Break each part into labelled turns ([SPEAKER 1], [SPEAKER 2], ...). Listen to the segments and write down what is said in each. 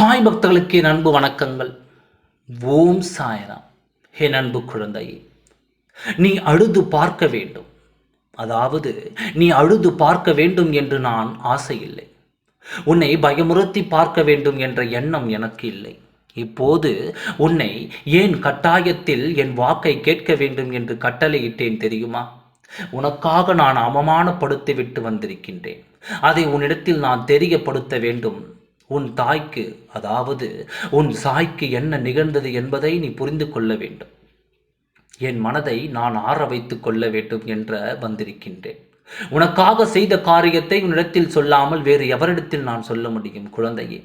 [SPEAKER 1] சாய் பக்தர்களுக்கு என் அன்பு வணக்கங்கள். ஓம் சாய்ராம். என் அன்பு குழந்தையே நீ அழுது பார்க்க வேண்டும். அதாவது நீ அழுது பார்க்க வேண்டும் என்று நான் ஆசை இல்லை உன்னை பயமுறுத்தி பார்க்க வேண்டும் என்ற எண்ணம் எனக்கு இல்லை. இப்போது உன்னை ஏன் கட்டாயத்தில் என் வாக்கை கேட்க வேண்டும் என்று கட்டளையிட்டேன் தெரியுமா? உனக்காக நான் அவமானப்படுத்தி விட்டு வந்திருக்கின்றேன். அதை உன்னிடத்தில் நான் தெரியப்படுத்த வேண்டும். உன் தாய்க்கு அதாவது உன் சாய்க்கு என்ன நிகழ்ந்தது என்பதை நீ புரிந்து கொள்ள வேண்டும். என் மனதை நான் ஆற வைத்துக் கொள்ள வேண்டும் என்ற வந்திருக்கின்றேன். உனக்காக செய்த காரியத்தை உன்னிடத்தில் சொல்லாமல் வேறு எவரிடத்தில் நான் சொல்ல முடியும் குழந்தையே.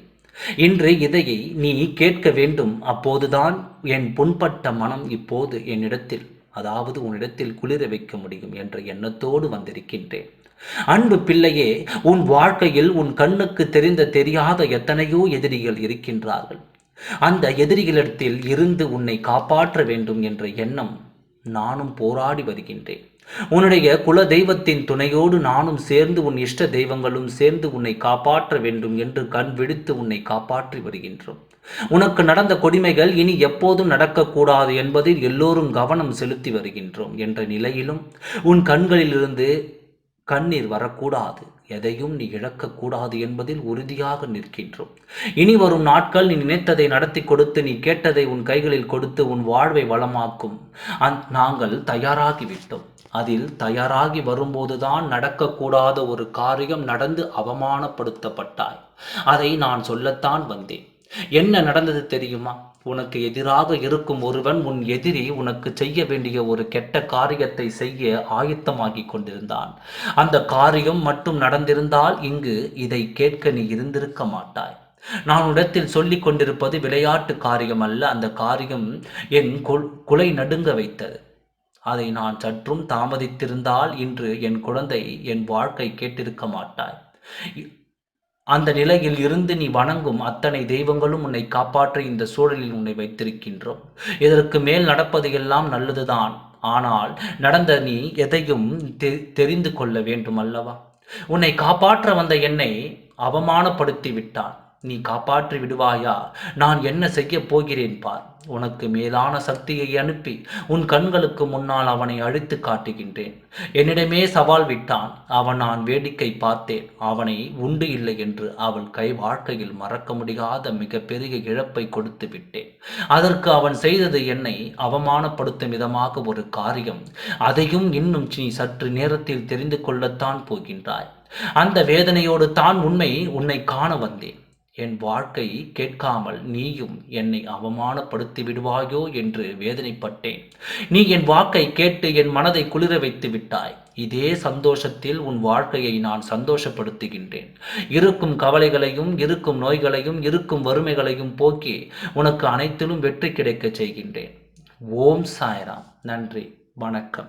[SPEAKER 1] இன்று இதையை நீ கேட்க வேண்டும். அப்போதுதான் என் புண்பட்ட மனம் இப்போது என்னிடத்தில் அதாவது உன்னிடத்தில் குளிர வைக்க முடியும் என்ற எண்ணத்தோடு வந்திருக்கின்றேன். அன்பு பிள்ளையே உன் வாழ்க்கையில் உன் கண்ணுக்கு தெரிந்த தெரியாத எத்தனையோ எதிரிகள் இருக்கின்றார்கள். அந்த எதிரிகளிடத்தில் இருந்து உன்னை காப்பாற்ற வேண்டும் என்ற எண்ணம் நானும் போராடி வருகின்றேன். உன்னுடைய குல தெய்வத்தின் துணையோடு நானும் சேர்ந்து உன் இஷ்ட தெய்வங்களும் சேர்ந்து உன்னை காப்பாற்ற வேண்டும் என்று கண் விடுத்து உன்னை காப்பாற்றி வருகின்றோம். உனக்கு நடந்த கொடுமைகள் இனி எப்போதும் நடக்கக்கூடாது என்பதில் எல்லோரும் கவனம் செலுத்தி வருகின்றோம் என்ற நிலையிலும் உன் கண்களிலிருந்து கண்ணீர் வரக்கூடாது. எதையும் நீ இழக்கக்கூடாது என்பதில் உறுதியாக நிற்கின்றோம். இனி வரும் நாட்கள் நீ நினைத்ததை நடத்தி கொடுத்து நீ கேட்டதை உன் கைகளில் கொடுத்து உன் வாழ்வை வளமாக்கும். அந் நாங்கள் தயாராகிவிட்டோம். அதில் தயாராகி வரும்போதுதான் நடக்கக்கூடாத ஒரு காரியம் நடந்து அவமானப்படுத்தப்பட்டாய். அதை நான் சொல்லத்தான் வந்தேன். என்ன நடந்தது தெரியுமா? உனக்கு எதிராக இருக்கும் ஒருவன் உன் எதிரி உனக்கு செய்ய வேண்டிய ஒரு கெட்ட காரியத்தை செய்ய ஆயத்தமாகி கொண்டிருந்தான். அந்த காரியம் மட்டும் நடந்திருந்தால் இங்கு இதை கேட்க நீ இருந்திருக்க மாட்டாய். நான் இடத்தில் சொல்லிக் கொண்டிருப்பது விளையாட்டு காரியம் அல்ல. அந்த காரியம் என் குலை நடுங்க வைத்தது. அதை நான் சற்றும் தாமதித்திருந்தால் இன்று என் குழந்தை என் வாழ்க்கை கேட்டிருக்க மாட்டாய். அந்த நிலையில் இருந்து நீ வணங்கும் அத்தனை தெய்வங்களும் உன்னை காப்பாற்ற இந்த சூழலில் உன்னை வைத்திருக்கின்றோம். இதற்கு மேல் நடப்பது எல்லாம் நல்லதுதான். ஆனால் நடந்த நீ எதையும் தெரிந்து கொள்ள வேண்டும் அல்லவா உன்னை காப்பாற்ற வந்த என்னை அவமானப்படுத்தி விட்டான். நீ காப்பாற்றி விடுவாயா? நான் என்ன செய்ய போகிறேன் பார். உனக்கு மேலான சக்தியை அனுப்பி உன் கண்களுக்கு முன்னால் அவனை அழித்து காட்டுகின்றேன். என்னிடமே சவால் விட்டான். அவன் நான் வேடிக்கை பார்த்தேன். அவனை உண்டு இல்லை என்று அவள் கை வாழ்க்கையில் மறக்க முடியாத மிகப்பெரிய இழப்பை கொடுத்து விட்டேன். அதற்கு அவன் செய்தது என்னை அவமானப்படுத்தும் விதமாக ஒரு காரியம். அதையும் இன்னும் நீ சற்று நேரத்தில் தெரிந்து கொள்ளத்தான் போகின்றாய். அந்த வேதனையோடு தான் உண்மை உன்னை காண வந்தேன். என் வாழ்க்கையை கேட்காமல் நீயும் என்னை அவமானப்படுத்தி விடுவாயோ என்று வேதனைப்பட்டேன். நீ என் வாக்கை கேட்டு என் மனதை குளிர வைத்து விட்டாய். இதே சந்தோஷத்தில் உன் வாழ்க்கையை நான் சந்தோஷப்படுத்துகின்றேன். இருக்கும் கவலைகளையும் இருக்கும் நோய்களையும் இருக்கும் வறுமைகளையும் போக்கி உனக்கு அனைத்திலும் வெற்றி கிடைக்கச் செய்கின்றேன். ஓம் சாய்ராம். நன்றி. வணக்கம்.